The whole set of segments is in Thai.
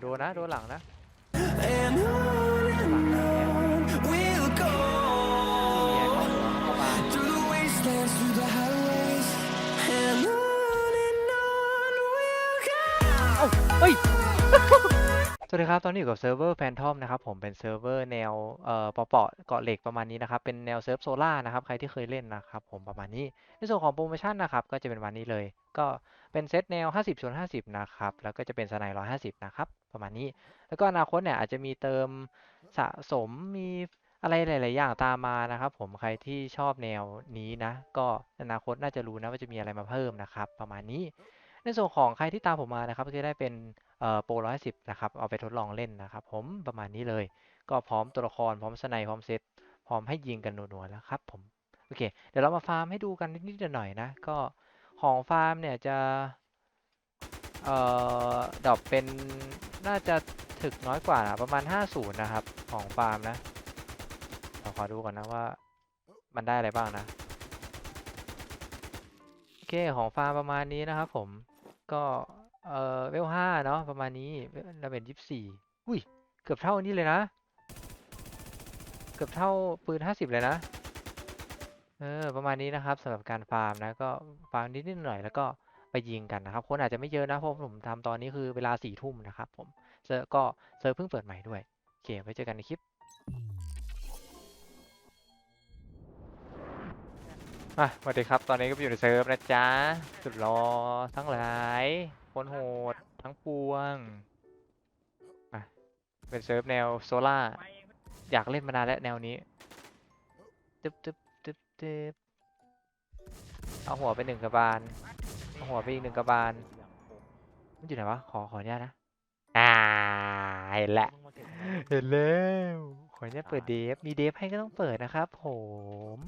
โดนนะโดนหลังนะ And on and on we'll go นี่ไงเข้าหัวเข้ามา through the wastelands, through the highways, and on and on we'll go. เฮ้ย สวัสดีครับ ตอนนี้อยู่กับเซิร์ฟเวอร์แฟนทอมนะครับ ผมเป็นเซิร์ฟเวอร์แนวเอ่อเปาะๆเกาะเหล็กประมาณนี้นะครับ เป็นแนวเซิร์ฟโซล่านะครับ ใครที่เคยเล่นนะครับ ผมประมาณนี้ ในส่วนของโปรโมชั่นนะครับ ก็จะเป็นวันนี้เลย ก็ เป็นเซตแนว 50ชน50 นะครับ แล้วก็จะเป็นสไนด์150นะครับ ประมาณนี้ แล้วก็อนาคตเนี่ยอาจจะมีเติมสะสม มีอะไรหลาย ๆ อย่างตามมานะครับ ผม ใครที่ชอบแนวนี้นะ ก็อนาคตน่าจะรู้นะว่าจะมีอะไรมาเพิ่มนะครับ ประมาณนี้ ในส่วนของใครที่ตามผมมานะครับ ก็จะได้เป็นโปรร้อยสิบนะครับ เอาไปทดลองเล่นนะครับ ผม ประมาณนี้เลย ก็พร้อมตัวละคร พร้อมสไนด์พร้อมเซต พร้อมให้ยิงกันหนัวๆแล้วครับผม โอเค เดี๋ยวเรามาฟาร์มให้ดูกันนิดๆหน่อยๆนะ ก็ ของฟาร์มเนี่ยจะ เอ่อดรอปเป็นน่าจะถึกน้อยกว่านะประมาณ 50 นะครับ ของฟาร์มนะเราขอดูก่อนนะว่ามันได้อะไรบ้างนะ โอเค ของฟาร์มประมาณนี้นะครับผม ก็ เอ่อ เวลห้าเนาะประมาณนี้เราเป็นยี่สี่อุ้ย เกือบเท่านี้เลยนะ เกือบเท่าปืนห้าสิบเลยนะ เออประมาณนี้นะครับสำหรับการฟาร์มนะก็ฟาร์มนิดๆหน่อยแล้วก็ไปยิงกันนะครับ คนอาจจะไม่เยอะนะเพราะผมทำตอนนี้คือเวลาสี่ทุ่มนะครับผมเซิร์ก็เซิร์เพิ่งเปิดใหม่ด้วยโอเคไว้เจอกันในคลิปอะสวัสดีครับตอนนี้ก็อยู่ในเซิร์ฟนะจ๊ะสุดรอทั้งหลายคนโหดทั้งปวงอะเป็นเซิร์ฟแนวโซล่าอยากเล่นมานานแล้วแนวนี้ตึ๊บตึ๊บ ตึ๊บตึ๊บเอาหัวไปหนึ่งกระบาลเอาหัวไปอีกหนึ่งกระบาลมันอยู่ไหนวะ ขอขออนุญาตนะ อ่า เห็นแล้วเห็นแล้ว ขออนุญาตเปิดเดฟ มีเดฟให้ก็ต้องเปิดนะครับผม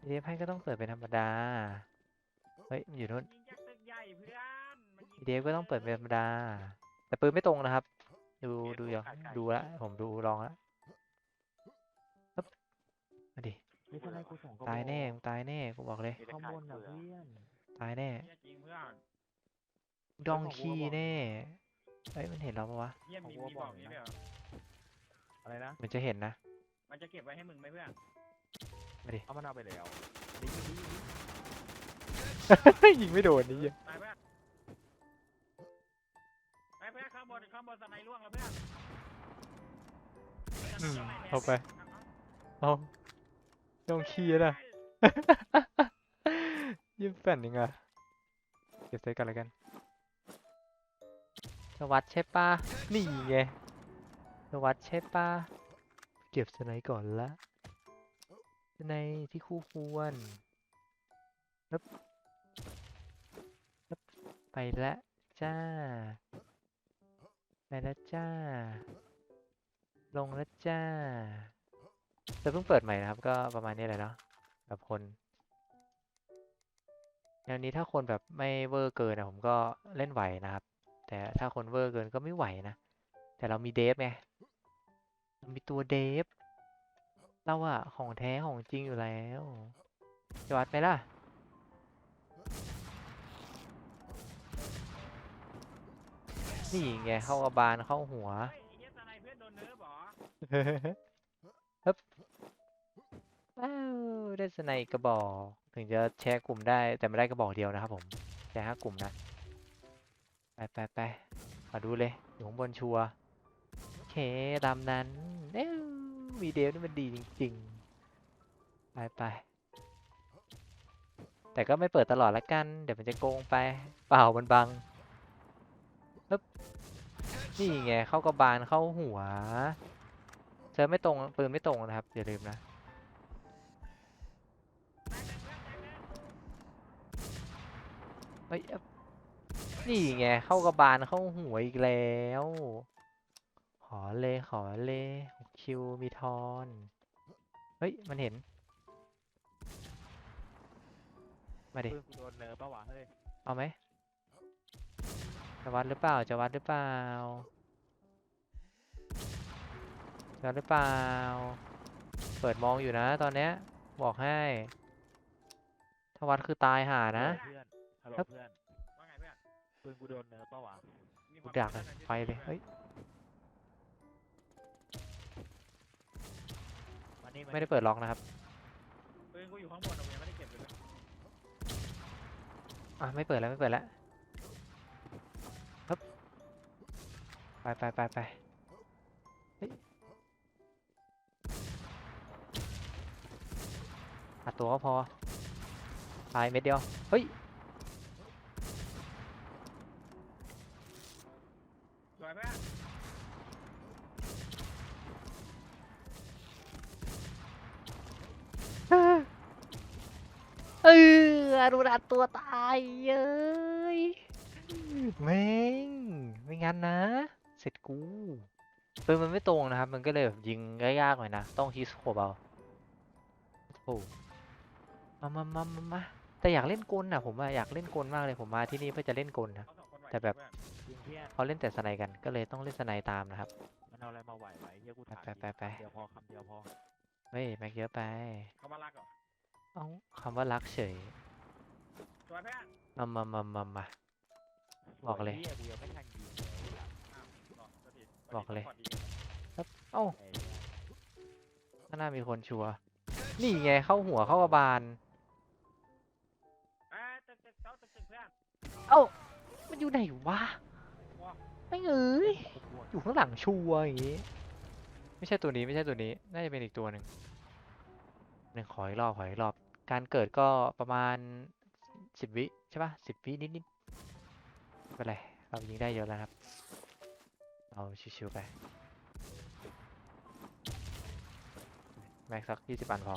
มีเดฟให้ก็ต้องเปิดเป็นธรรมดา เฮ้ยมันอยู่นู้นยิงจากตึกใหญ่เพื่อนมีเดฟก็ต้องเปิดเป็นธรรมดา แต่ปืนไม่ตรงนะครับ ดูดูอย่างดูแล้วผมดูลองแล้ว ไม่ใช่ไรกูส่งตายแน่มึงตายแน่กูบอกเลยข้างบนนะเพื่อนตายแน่เหี้ยจริงเพื่อนดองคีแน่เฮ้ยมันเห็นเราปะวะเยี่ยมมีมีบอกนี้ด้วยเหรออะไรนะมันจะเห็นนะ มันจะเก็บไว้ให้มึงไหมเพื่อนเอามันเอาไปแล้วยิงไม่โดนนี่ไปเพื่อนไปเพื่อนข้างบนข้างบนสไนด์ล่วงแล้วเพื่อนอืมเอาไปเอา ดองคีนะยิ้มแป้นยังไงเก็บใส่กันแล้วกันสวัสดใช่ปะนี่ไงสวัสดใช่ปะเก็บสไนด์ก่อนละสไนด์ที่คู่ควรปึ๊บปึ๊บไปละจ้า ไปล้วจ้า ลงล้วจ้า แต่เพิ่งเปิดใหม่นะครับ ก็ประมาณนี้เลยเนาะแบบคนแนวนี้ถ้าคนแบบไม่เวอร์เกินนะผมก็เล่นไหวนะครับ แต่ถ้าคนเวอร์เกินก็ไม่ไหวนะ แต่เรามีเดฟไงเรามีตัวเดฟเราอะของแท้ของจริงอยู่แล้วจะวัดไหมล่ะนี่ไงเข้ากระบาลเข้าหัวเฮึบว้าวได้สไนกระบอก ถึงจะแชร์กลุ่มได้แต่ไม่ได้กระบอกเดียวนะครับผมแชร์ห้ากลุ่มนะ ไปไปไปมาดูเลยอยู่ข้างบนชัวโอเคตามนั้นเอ้วีเดฟนี่มันดีจริงๆ ไปไปแต่ก็ไม่เปิดตลอดละกัน เดี๋ยวมันจะโกงไป เปล่ามันบังนี่ไงเข้ากระบาลเข้าหัว เซิร์ฟไม่ตรงปืนไม่ตรงนะครับ อย่าลืมนะ เฮ้ยอ๊ะนี่ไง เข้ากระบาลเข้าหัวอีกแล้ว ขอเลยขอเลยหกคิวมีทอน เฮ้ย มันเห็น มาดิปืนกูโดนเนิร์ฟปะวะเฮ้ย เอาไหมจะวัดหรือเปล่า จะวัดหรือเปล่า จะวัดหรือเปล่า เปิดมองอยู่นะตอนเนี้ย บอกให้ถ้าวัดคือตายห่านะ เพื่อนฮัลโหลครับเพื่อนว่าไงเพื่อนปืนกูโดนเนิร์ฟปะวะมีคกูดักเลยไปเลยเฮ้ย มานี่าไม่ได้เปิดล็อกนะครับ ปืนกูอยู่ข้างบนผมยังไม่ได้เก็บเลยอะไม่เปิดแล้วไม่เปิดแล้วฮึบไปไปไปไปเฮ้ย อัดตัวก็พอตายเม็ดเดียว เฮ้ยสวยเพื่อนเอออนุรัตตัวตายเย้ยแม่งไม่งั้นนะ เสร็จกูปืนมันไม่ตรงนะครับ มันก็เลยแบบยิงยากๆหน่อยนะ ต้องฮิสโคบเอาโอ้โห มามามามามาแต่อยากเล่นกลน่ะผมอะอยากเล่นกลมากเลยผมมาที่นี่เพื่อจะเล่นกลนะเขาสองคนไหวแต่แบบเพื่อนยิงเพื่อนเขาเล่นแต่สไนกันก็เลยต้องเล่นสไนตามนะครับ มันเอาอะไรมาไหวไว้เฮียกูถามไปไปไปจริงคำเดียวพอคำเดียวพอเฮ้ยแม็กเยอะไปเขามารักเหรอเอ้าคำว่ารักเฉยสวยเพื่อนมามามามามา บอกเลยสวหี้กูยังไม่ทันยิงเลยอ้าวบอกสวัสดีบอกเลยสวัสดีครับเอ้าไอ้เหี้ยข้างหน้ามีคนชัวร์นี่ไงเข้าหัวเข้ากระบาล เอ้า มันอยู่ไหนวะไม่เอ้ยอยู่ข้างหลังชัวร์อย่างงี้ ไม่ใช่ตัวนี้ไม่ใช่ตัวนี้ น่าจะเป็นอีกตัวหนึ่งหนึ่งขออีกรอบขออีกรอบ การเกิดก็ประมาณสิบวิใช่ปะสิบวินิดนิดๆไม่เป็นไรเรายิงได้เยอะแล้วครับ เอาชิวๆไป แม็กซ์สักยี่สิบอันพอ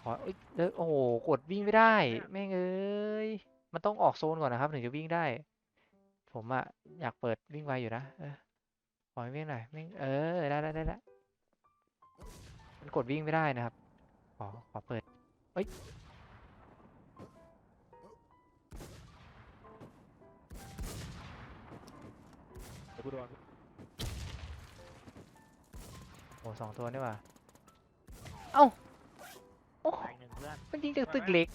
ขอเอ้ยเอ้ยโอ้โห กดวิ่งไม่ได้ แม่งเอ้ย มันต้องออกโซนก่อนนะครับ ถึงจะวิ่งได้ ผมอะอยากเปิดวิ่งไวอยู่นะขอให้วิ่งหน่อยวิ่งเออได้ได้ได้ได้มันกดวิ่งไม่ได้นะครับ ขอขอเปิดเอ้ยโอ้สองตัวนี่หว่า เอ้า โอ้พึ่งเพื่อนมันยิงจากตึกเหล็ก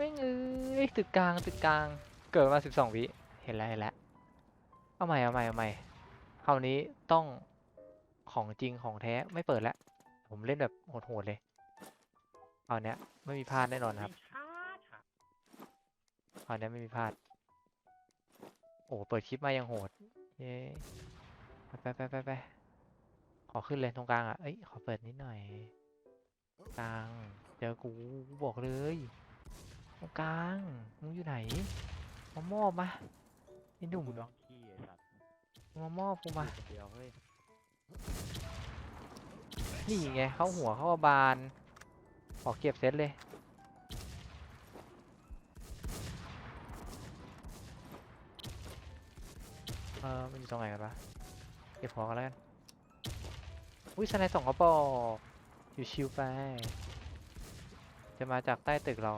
แม่งเอ้ยตึกกลางตึกกลาง เกิดมาสิบสองวิเห็นแล้วเห็นแล้วเอาใหม่เอาใหม่เอาใหม่คราวนี้ต้องของจริงของแท้ไม่เปิดแล้วผมเล่นแบบโหดๆเลยคราวเนี้ยไม่มีพลาดแน่นอนครับวิ่งช้าช้าคราวเนี้ยไม่มีพลาด โอ้เปิดคลิปมายังโหดเย้ไปไปไปไปขอขึ้นเลยตรงกลางอะเอ้ยขอเปิดนิดหน่อยกลางเจอกูบอกเลย ตรงกลางมึงอยู่ไหนมามอบมาไอ้หนุ่มกูต้องขี้ไอ้สัตว์มึงมามอบกูมาคนเดียวเฮ้ยนี่ไงเข้าหัวเข้าบานขอเก็บเซตเลยเออมันอยู่ตรงไหนกันปะเก็บของกันแล้วกันอุ้ยสไนด์สองกระบอกอยู่ชิวไป จะมาจากใต้ตึกเรา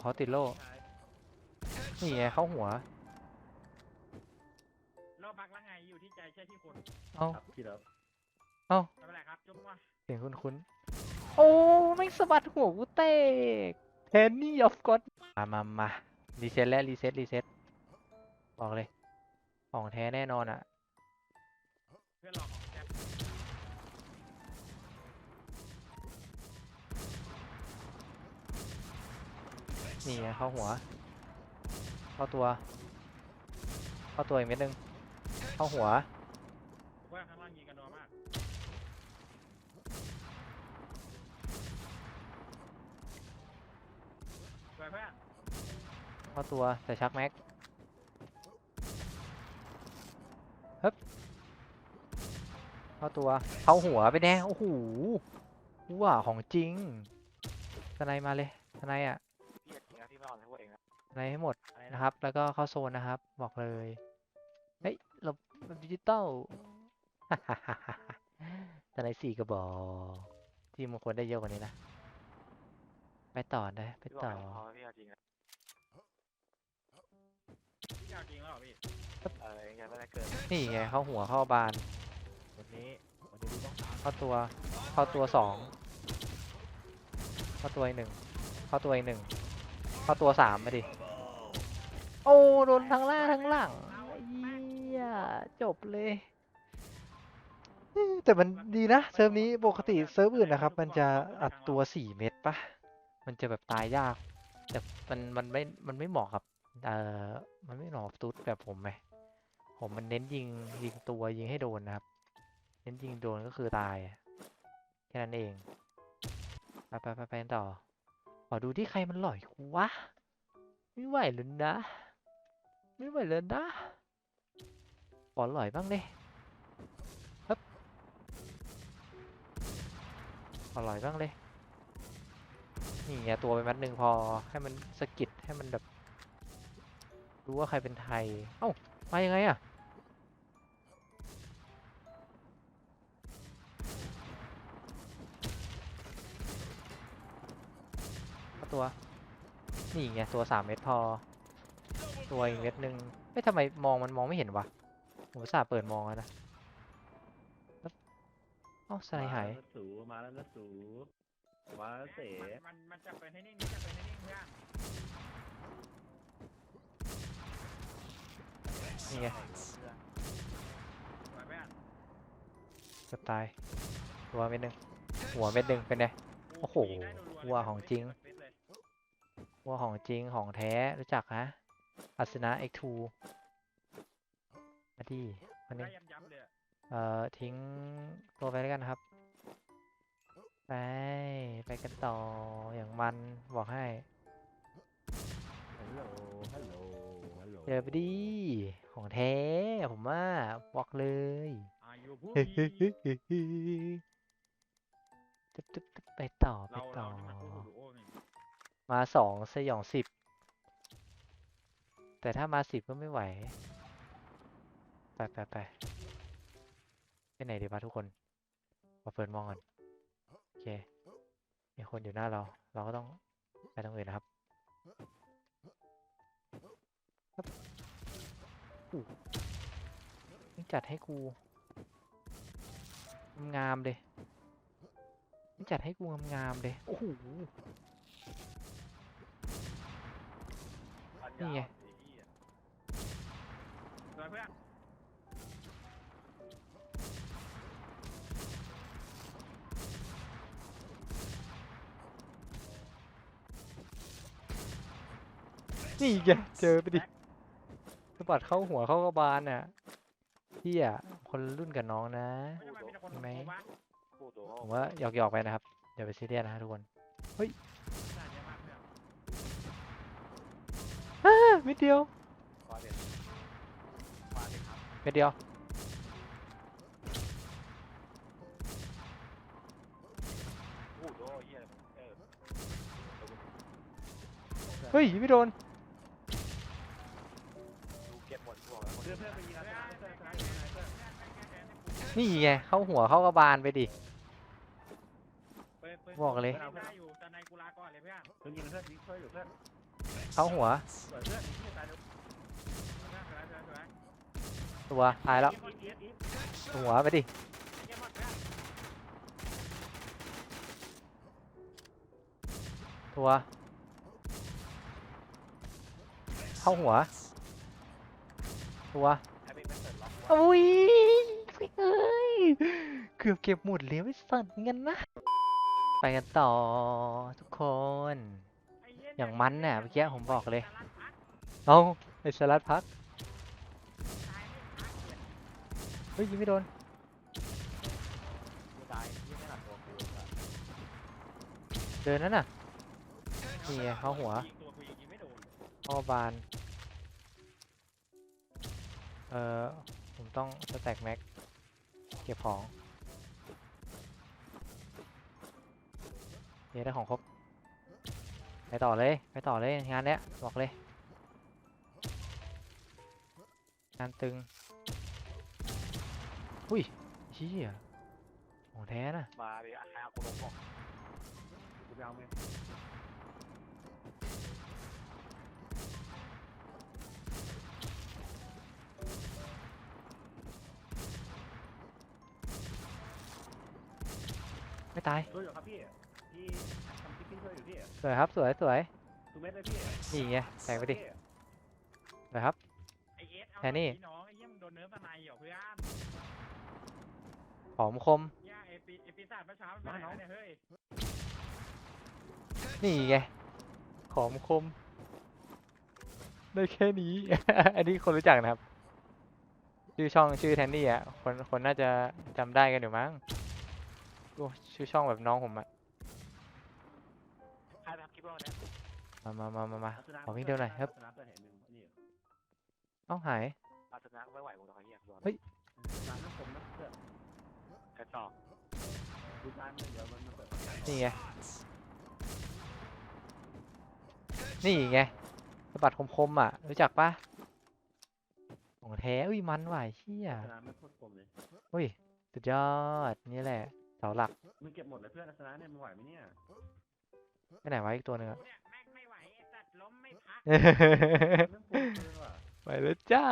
เขาติดโล่นี่ไงเข้าหัวโลกพักแล้วไงอยู่ที่ใจใช่ที่คนเอ้าครับพี่เลิฟไม่เป็นไรครับจุ๊บว่าเสียงคุ้นๆโอ้ไม่งสะบัดหัวกูเตกแทนนี่ออฟก็อดมามามารีเซ็ตแล้วรีเซ็ตรีเซ็ตบอกเลย ของแท้แน่นอนอะเพื่อนหลอกของแจ๊บ นี่ไงเข้าหัว เข้าตัว เข้าตัวอีกเม็ดนึง เข้าหัวเพื่อนข้างล่างยิงกันนัวมาก สวยเพื่อนเข้าตัวแต่ชักแม็กฮึบเข้าตัว เข้าหัวไปแน่โอ้โหว้าของจริงสไนมาเลยสไนอะ องนะสไนให้หมดอะไรนะนะครับ แล้วก็เข้าโซนนะครับ บอกเลย เฮ้ยหลบแบบดิจิตอลสไนสี่กระบอกที่มันควรได้เยอะกว่านี้นะ ไปต่อได้ไปพี่บอกต่อไม่พอพี่เอาจริงนะแล้วเหรอพี่เออยังไงไม่ได้เกิดนี่ไงเข้าหัวเข้าบานวันนี้วันนี้ต้องตามเข้าตัว เข้าตัวสองเข้าตัวอีกหนึ่งเข้าตัวอีกหนึ่งเข้าตัวสามมาดิ โอ้โดนทั้งหน้าทั้งหลังไอ้เหี้ยจบเลยอืมแต่มันดีนะเซิร์ฟนี้ปกติเซิร์ฟอื่นนะครับ มันจะอัดตัวสี่เม็ดปะมันจะแบบตายยาก แต่มันมันไม่มันไม่เหมาะกับเอ่อมันไม่เหมาะกับตุ๊ดแบบผมไหมผมมันเน้นยิงยิงตัวยิงให้โดนนะครับ เน้นยิงโดนก็คือตายอะแค่นั้นเองไปไปไปไปกันต่อขอดูที่ใครมันหล่อยกูวะไม่ไหวเลยนะ ไม่ไหวเลยนะขอหล่อยบ้างดิฮึบขอหล่อยบ้างเลยนี่ไงตัวไปมัดหนึ่งพอให้มันสกิดให้มันแบบ รู้ว่าใครเป็นไทย เอ้ามายังไงอะตัว นี่ไงตัวสามเม็ดพอ ตัวอีกเม็ดหนึ่งเฮ้ยทำไมมองมันมองไม่เห็นวะผมอุตส่าห์เปิดมองแล้วนะแล้วเอ้าสไลด์หายมาแล้วสูมาแล้วนะสูมาแล้วเสมันมันมันจะเป็นให้นิ่งมันจะเป็นให้นิ่งเพื่อนนี่ไงไหวเพื่อนเกือบตายตัวเม็ดหนึ่งหัวเม็ดหนึ่งเป็นไงโอ้โหยิงได้รัวๆเลยว่าของจริงเฟซเลยว่าของจริงของแท้รู้จักฮะ อัสนะ X2 มาที่วันนี้ได้ย้ำๆเลยอะเอ่อทิ้งตัวไปแล้วกันครับ ไป ไปกันต่ออย่างมันบอกให้ ฮัลโหล ฮัลโหล ฮัลโหลเจอไปดี ของแท้ผมว่าบอกเลย อายุผู้ตึ๊บดีตึ๊บตึ๊บตึ๊บไปต่อไปเราต่เราอ นี่มันคู่หูดูโอ้นี่มาสองสยองสิบ แต่ถ้ามาสิบก็ไม่ไหว ไปไปไปไปไหนดีวะทุกคนมาเปิดมองก่อนโอเค มีคนอยู่หน้าเรา เราก็ต้องไปตรงอื่นนะครับครับอู้มึงจัดให้กู งามเลยมึงจัดให้กูงามเลยโอ้โหนี่ไง สวยเพื่อนนี่ไงเจอไปดิสะบัดเข้าหัวเข้ากระบาลน่ะพี่อะคนรุ่นกับน้องนะไม่ทำไมมีแต่คนเห็นไหมโกงวะพูดตัวผมว่าหยอกหยอกๆไปนะครับอย่าไปซีเรียสนะฮะทุกคนได้เยอะมากเพื่อนอ่าเม็ดเดียว มาเด็ดมาเด็ดครับ เม็ดเดียวเฮียเออเฮ้ยไม่โดน ดูเก็บหมดพวกแล้วเพื่อนเพื่อนไปยิงนะเพื่อนเพื่อนนี่ไงเข้าหัวเข้ากระบาลไปดิ บอกเลย ได้อยู่แต่ในกูลาก่อนเลยเพื่อนเพื่อนยิงเพื่อนยิงเพื่อนอยู่เพื่อนเข้าหัวเปิดเพื่อนยิงตายเร็ว เพื่อนสวยสวยสวย ตัวตายแล้ว หัวไปดิ ตัว เข้าหัว ตัวอุ้ยเอ้ยเกือบเก็บหมดเลยไม่สั่นงั้นนะ ไปกันต่อทุกคน อย่างมันน่ะเมื่อกี้ผมบอกเลย เอาไอสลัดพัก ตายไม่พักเลย เฮ้ยยิงไม่โดนกูตายยิงไม่หลับตัวกูเดินนั่นน่ะ นี่ไงเข้าหัว ยิงตัวกูยิงไม่โดนพ่อบาน เอ่อผมต้องสแต็กแม็ก เก็บของเดี๋ยวได้ของครบ ไปต่อเลย ไปต่อเลยงานเนี้ยบอกเลย งานตึง หุ้ยชี่ยของแท้นะมาดิหากูลงบอกกูไปเอาไหมไม่ตายช่วยอครับพี่พี่ทำคลิปพี่ช่วอยู่พี่สวยครับสวยสวยสูกเม็ดเลยพี่นี่ไงแทงไปดิสวยครับ ไอเอสเอาแค่นี้น้องไอ้เยี่งโดนเนื้อปลาในเหรอเพื่อน หอมคมเหี้ยไอปีไอปีศาจเมื่อเช้ามันไปไหนวะเนี่ยเฮ้ยนี่ไง หอมคม ได้แค่นี้ อันนี้คนรู้จักนะครับ ชื่อช่องชื่อแทนนี่อะ คนคนน่าจะจำได้กันอยู่มั้งโอ้ชื่อช่องแบบน้องผมอะ ใครทำคลิปบ้างเนี่ยมามามามามาเอาสุนัขขอวิ่งเร็วหน่อยครับสุนัขตัวเห็นหนึ่งนี่เอ้าหาย อาสนะไม่ไหวกูหรอกไอ้เหี้ยกูเฮ้ยสุนัขน้ำผมนะเพื่อน กระจอกดูตามมันเดี๋ยวมันมาเปิดนี่ไง นี่ไงสะบัดคมๆอะ รู้จักปะของแท้อุ้ยมันว่ะไอ้เฮียสุนัขไม่โคตรคมเลยอุ้ยสุดยอด นี่แหละเสาหลักมึงเก็บหมดเลยเพื่อนสุนัขเนี่ยมันไหวไหมเนี่ยไปไหนวะอีกตัวหนึงอะ เนี่ยแม่งไม่ไหวไอ้สัตว์ล้มไม่พักเฮ้เรื่องปูนว่ะไปแล้วจ้า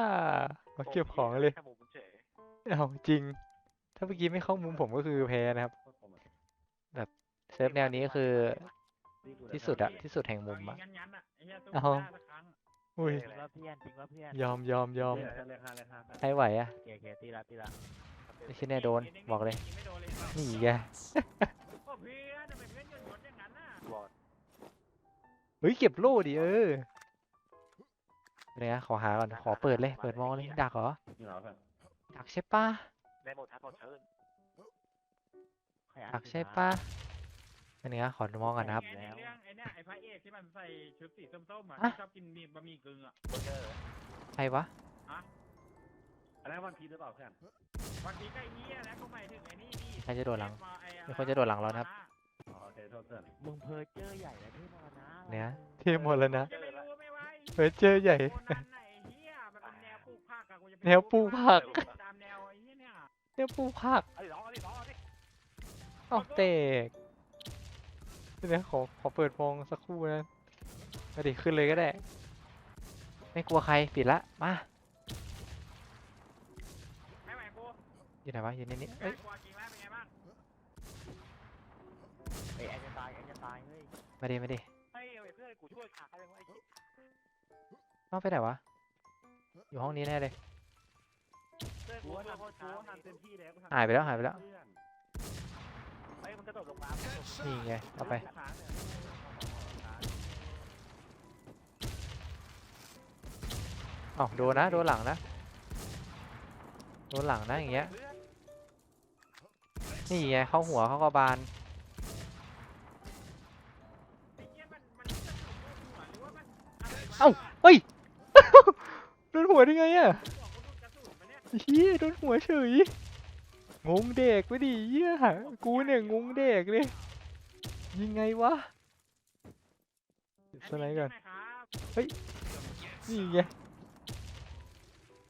มาเก็บของเลยแค่หมูเฉยเอาจริง ถ้าเมื่อกี้ไม่เข้ามุมผมก็คือแพ้นะครับโคตรคมอะเซิร์ฟแนวนี้ก็คือนี่กูเลยที่สุดอะที่สุดแห่งมุมอะงั้นงั้นๆอะไอ้เหี้ยสู้เอาไม่ได้สักครั้งอุ้ยจริงว่าเพื่อนจริงว่าเพื่อนยอมยอมยอมเรียกเรียกห้าเรียกห้าใครไหวอะเกย์เกย์ตีละตีละไอ้ชิ้นเนี่ยโดนบอกเลยไม่โดนเลยนี่ไงโอ้เพื่อนทำไมเพื่อนหยุดหยุดอย่างนั้นน่ะบอดเฮ้ยเก็บโล่ดิเออเดี๋ยวนะขอหาก่อนขอเปิดเลย เปิดมองเลยดักเหรอนี่เหรอเพื่อนดักใช่ปะ ได้หมดทักหมดเชิญใครอ่านดักใช่ปะอันนี้นะขอมองก่อนนะครับไงในเรื่องไอ้เนี่ยไอ้พระเอกที่มันใส่ชุดสีส้มๆอะอะที่ชอบกินมีบะหมี่กึ่งอะโบเกอร์ใครวะ อันนั้นวันพีชหรือเปล่าเพื่อนวันพีชก็ไอ้เหี้ยนะก็หมายถึงไอ้นี่นี่ใครจะโดดหลัง ไอ้มีคนจะโดดหลังเรานะครับ อ๋อโอเคโทษเพื่อนมึงเพอเจอร์ใหญ่แล้วเท่มรณะเนี่ย เทหมดแล้วนะจะไม่รู้ไม่ไหวเฮ้ยเจอใหญ่ โคนันน่ะไอ้เหี้ยมันเป็นแนวปลูกผักอะกูจะไปแนวปลูกผักตามแนวไอ้เหี้ย เนี่ยเนี่ยปูผักเอาดิน้องเอาดิน้องเอาดิเอ้าเตกเดี๋ยวขอขอเปิดมองสักครู่นะมาดิขึ้นเลยก็ได้ ไม่กลัวใครปิดละมาไม่ไหวกูอยู่ไหนวะอยู่ในนี้ไม่เอ้ยกลัวจริงแล้วเป็นไงบ้างเอ้ยไอ้จะตายไอ้จะตายเฮ้ยมาดิมาดิเฮ้ยเอาไอ้เพื่อนกูช่วยขาอะไรวะไอ้เหี้ยน้องไปไหนวะอยู่ห้องนี้แน่เลยเพื่อน กูว่าช่วยทำกูว่าทำเต็มที่แล้วกูทำหายไปแล้วหายไปแล้ว เพื่อนเฮ้ยมันกระโดดลงน้ำนี่ไงเอาไปขาเนี่ยอ้าโดนนะ โดนหลังนะ โดนหลังนะอย่างเงี้ย นี่ไงเข้าหัวเข้ากระบาล เอ้า เฮ้ย โดนหัวได้ไงอะ เนี่ยเฮียโดนหัวเฉย งงเด็กไปดิเฮียกูเนี่ยงงเด็กเลยยิงไงวะสไนด์ก่อนใช่ไหมครับนี่ไง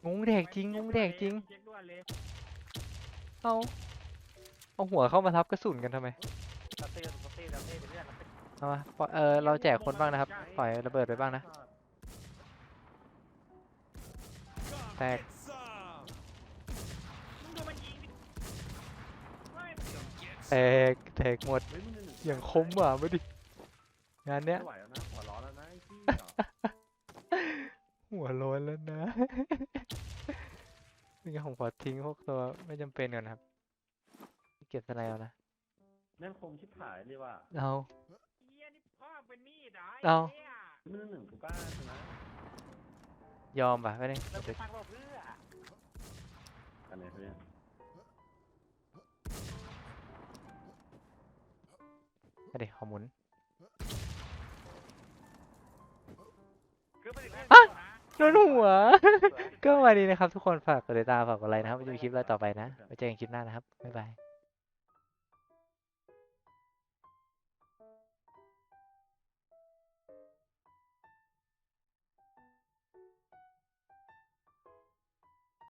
งงเด็กจริงงงเด็กจริงเช็คด่วนเลยเอาเอาหัวเข้ามาทับกระสุนกันทำไมเราตีเราตีเราตีไปเรื่อยเราตีเอามาปล่อยเออเราแจกคนบ้างนะครับปล่อยระเบิดไปบ้างนะแตก มึงดูมันยิงดิเฮ้ย แตกแตกหมดเฮ้ยมึงหนึ่งอย่างคมว่ะมาดิงานเนี้ย ไม่ไหวแล้วนะหัวร้อนแล้วนะไอ้พี่หัวโล้นแล้วนะ นี่ไงผมขอทิ้งพวกตัวไม่จำเป็นก่อนนะครับ เก็บอะไรเอานะ แม่งคมชิบหายเลยว่ะเอาเหี้ยนี่พ่อเป็นมีดเหรอเอาไหี้ยมึงหนึ่งกูกล้าชนะยอมป่ะไม่ได้เราเดี๋ยวตั้งเราเพื่อกันไหนเพื่อน ไม่ได้ขอหมุนคือไม่ได้อะโดนหัว ก็มาดีนะครับทุกคนฝากกดติดตามฝากกดไลค์นะครับไว้เจอกันคลิปเราต่อไปนะไว้เจอกันคลิปหน้านะครับบ๊ายบาย